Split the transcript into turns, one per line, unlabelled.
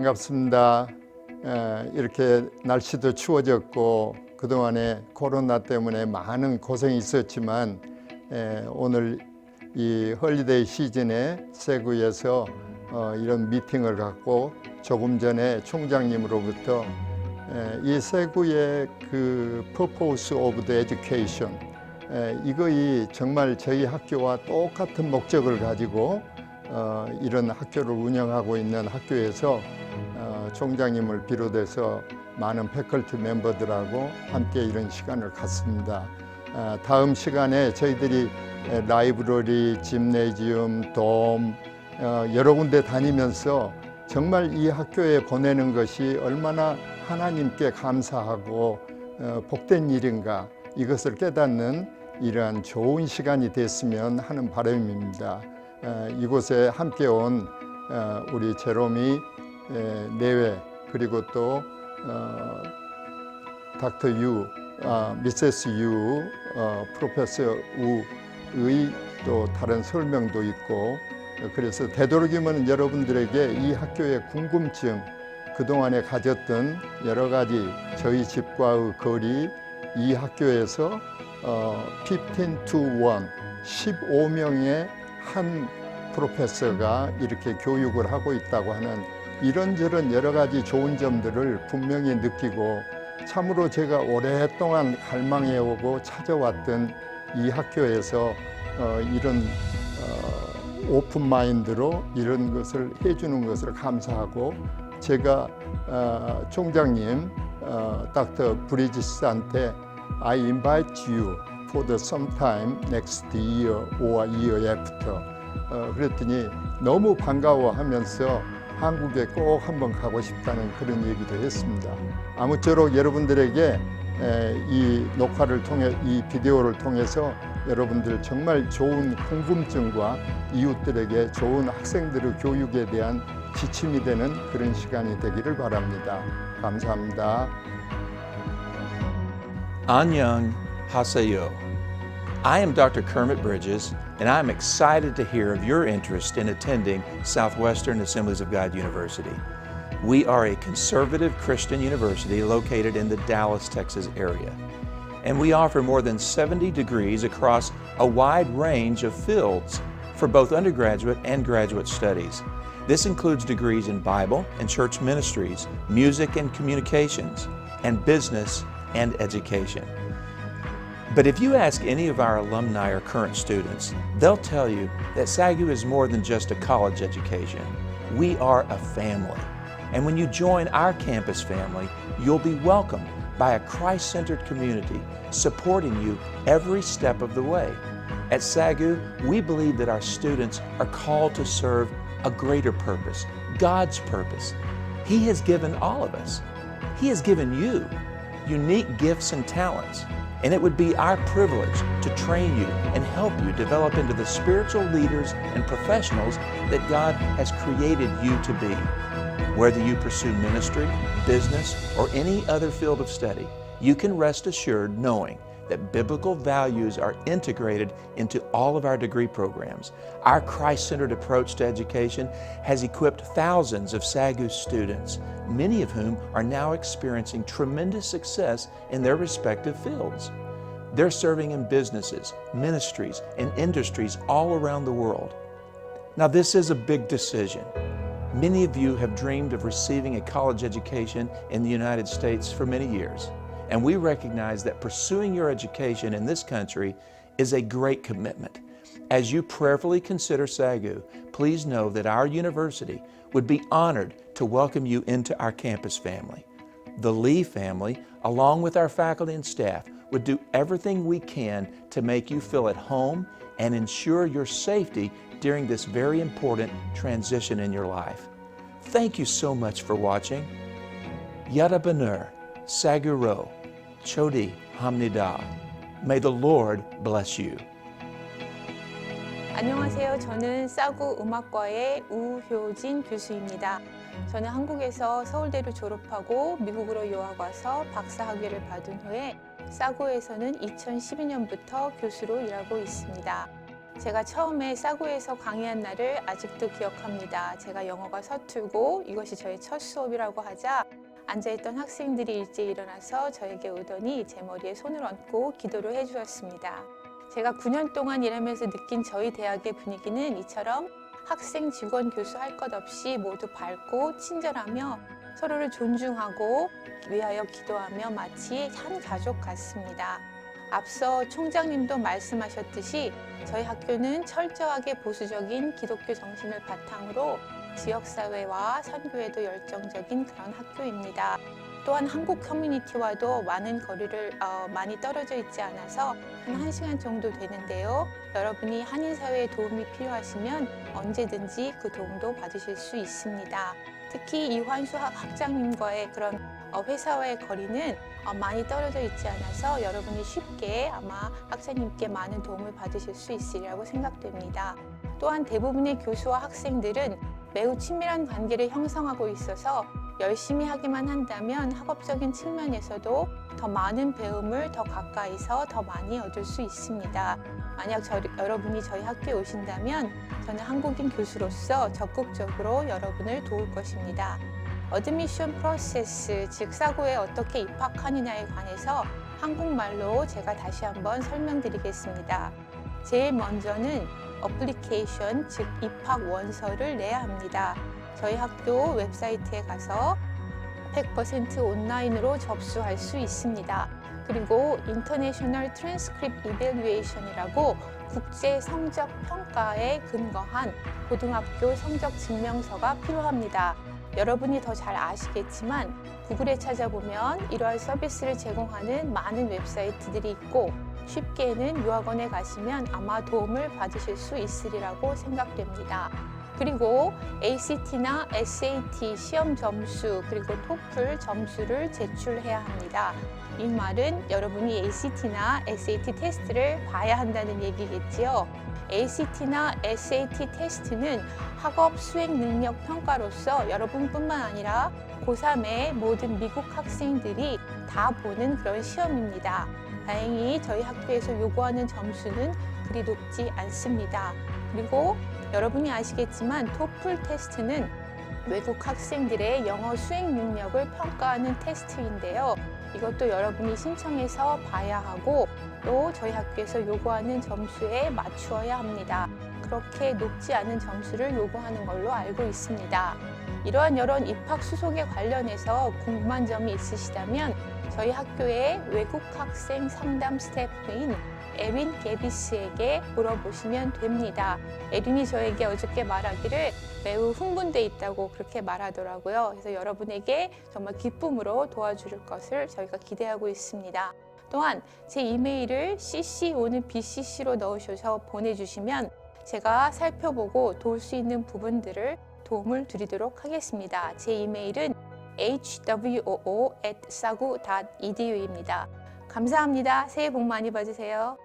반갑습니다. 에, 이렇게 날씨도 추워졌고 그동안에 코로나 때문에 많은 고생이 있었지만 에, 오늘 이 헐리데이 시즌에 세구에서 어, 이런 미팅을 갖고 조금 전에 총장님으로부터 에, 이 세구의 그 purpose of the education 에, 이거이 정말 저희 학교와 똑같은 목적을 가지고 어, 이런 학교를 운영하고 있는 학교에서 어, 총장님을 비롯해서 많은 패컬티 멤버들하고 함께 이런 시간을 갖습니다. 어, 다음 시간에 저희들이 에, 라이브러리, 짐네지움, 돔 어, 여러 군데 다니면서 정말 이 학교에 보내는 것이 얼마나 하나님께 감사하고 어, 복된 일인가 이것을 깨닫는 이러한 좋은 시간이 됐으면 하는 바람입니다. 어, 이곳에 함께 온 어, 우리 제롬이 에, 내외 그리고 또 어, 닥터 유, 아, 미세스 유, 어, 프로페서 우의 또 다른 설명도 있고 어, 그래서 되도록이면 여러분들에게 이 학교의 궁금증 그동안에 가졌던 여러 가지 저희 집과의 거리 이 학교에서 어, 15 to 1, 15명의 한 프로페서가 이렇게 교육을 하고 있다고 하는 이런저런 여러 가지 좋은 점들을 분명히 느끼고 참으로 제가 오랫동안 갈망해 오고 찾아왔던 이 학교에서 어, 이런 어, 오픈 마인드로 이런 것을 해주는 것을 감사하고 제가 어, 총장님 어, 닥터 브리지스한테 I invite you for the sometime next year or year after. 어, 그랬더니 너무 반가워하면서 한국에 꼭 한번 가고 싶다는 그런 얘기도 했습니다. 아무쪼록 여러분들에게 에, 이 녹화를 통해 이 비디오를 통해서 여러분들 정말 좋은 궁금증과 이웃들에게 좋은 학생들의 교육에 대한 지침이 되는 그런 시간이 되기를 바랍니다. 감사합니다.
Haseyo. I am Dr. Kermit Bridges, and I'm excited to hear of your interest in attending Southwestern Assemblies of God University. We are a conservative Christian university located in the Dallas, Texas area, and we offer more than 70 degrees across a wide range of fields for both undergraduate and graduate studies. This includes degrees in Bible and church ministries, music and communications, and business and education. But if you ask any of our alumni or current students, they'll tell you that SAGU is more than just a college education. We are a family. And when you join our campus family, you'll be welcomed by a Christ centered community supporting you every step of the way. At SAGU, we believe that our students are called to serve a greater purpose, God's purpose. He has given all of us, He has given you unique gifts and talents. And it would be our privilege to train you and help you develop into the spiritual leaders and professionals that God has created you to be. Whether you pursue ministry, business, or any other field of study, you can rest assured knowing that biblical values are integrated into all of our degree programs. Our Christ centered approach to education has equipped thousands of SAGU students, many of whom are now experiencing tremendous success in their respective fields. They're serving in businesses, ministries, and industries all around the world. Now, this is a big decision. Many of you have dreamed of receiving a college education in the United States for many years. And we recognize that pursuing your education in this country is a great commitment. As you prayerfully consider SAGU, please know that our university would be honored to welcome you into our campus family. The Lee family, along with our faculty and staff, would do everything we can to make you feel at home and ensure your safety during this very important transition in your life. Thank you so much for watching. Yada Banur, Saguro, Chodi Hamnida. May the Lord bless you.
안녕하세요. 저는 싸구 음악과의 우효진 교수입니다. 저는 한국에서 서울대를 졸업하고 미국으로 유학 와서 박사 학위를 받은 후에 싸구에서는 2012년부터 교수로 일하고 있습니다. 제가 처음에 싸구에서 강의한 날을 아직도 기억합니다. 제가 영어가 서툴고 이것이 저의 첫 수업이라고 하자 앉아있던 학생들이 일찍 일어나서 저에게 오더니 제 머리에 손을 얹고 기도를 해주었습니다. 제가 9년 동안 일하면서 느낀 저희 대학의 분위기는 이처럼 학생, 직원, 교수 할 것 없이 모두 밝고 친절하며 서로를 존중하고 위하여 기도하며 마치 한 가족 같습니다. 앞서 총장님도 말씀하셨듯이 저희 학교는 철저하게 보수적인 기독교 정신을 바탕으로 지역사회와 선교에도 열정적인 그런 학교입니다. 또한 한국 커뮤니티와도 많은 거리를 어, 많이 떨어져 있지 않아서 한 1시간 정도 되는데요. 여러분이 한인 사회에 도움이 필요하시면 언제든지 그 도움도 받으실 수 있습니다. 특히 이환수 학- 학장님과의 그런 어, 회사와의 거리는 어, 많이 떨어져 있지 않아서 여러분이 쉽게 아마 학생님께 많은 도움을 받으실 수 있으리라고 생각됩니다. 또한 대부분의 교수와 학생들은 매우 친밀한 관계를 형성하고 있어서 열심히 하기만 한다면 학업적인 측면에서도 더 많은 배움을 더 가까이서 더 많이 얻을 수 있습니다. 만약 저, 여러분이 저희 학교에 오신다면 저는 한국인 교수로서 적극적으로 여러분을 도울 것입니다. 어드미션 프로세스, 즉 사고에 어떻게 입학하느냐에 관해서 한국말로 제가 다시 한번 설명드리겠습니다. 제일 먼저는 어플리케이션, 즉 입학 원서를 내야 합니다. 저희 학교 웹사이트에 가서 100% 온라인으로 접수할 수 있습니다. 그리고 인터내셔널 트랜스크립 이벨리에이션이라고 국제 성적 평가에 근거한 고등학교 성적 증명서가 필요합니다. 여러분이 더 잘 아시겠지만 구글에 찾아보면 이러한 서비스를 제공하는 많은 웹사이트들이 있고 쉽게는 유학원에 가시면 아마 도움을 받으실 수 있으리라고 생각됩니다. 그리고 ACT나 SAT 시험 점수 그리고 토플 점수를 제출해야 합니다. 이 말은 여러분이 ACT나 SAT 테스트를 봐야 한다는 얘기겠지요. ACT나 SAT 테스트는 학업 수행 능력 평가로서 여러분뿐만 아니라 고3의 모든 미국 학생들이 다 보는 그런 시험입니다. 다행히 저희 학교에서 요구하는 점수는 그리 높지 않습니다. 그리고 여러분이 아시겠지만 토플 테스트는 외국 학생들의 영어 수행 능력을 평가하는 테스트인데요. 이것도 여러분이 신청해서 봐야 하고 또 저희 학교에서 요구하는 점수에 맞추어야 합니다. 그렇게 높지 않은 점수를 요구하는 걸로 알고 있습니다. 이러한 여러 입학 수속에 관련해서 궁금한 점이 있으시다면 저희 학교의 외국 학생 상담 스태프인 에린 게비스에게 물어보시면 됩니다. 에린이 저에게 어저께 말하기를 매우 흥분돼 있다고 그렇게 말하더라고요. 그래서 여러분에게 정말 기쁨으로 도와줄 것을 저희가 기대하고 있습니다. 또한 제 이메일을 cco는 bcc로 넣으셔서 보내주시면 제가 살펴보고 도울 수 있는 부분들을 도움을 드리도록 하겠습니다. 제 이메일은 hwoo@sagu.edu입니다. 감사합니다. 새해 복 많이 받으세요.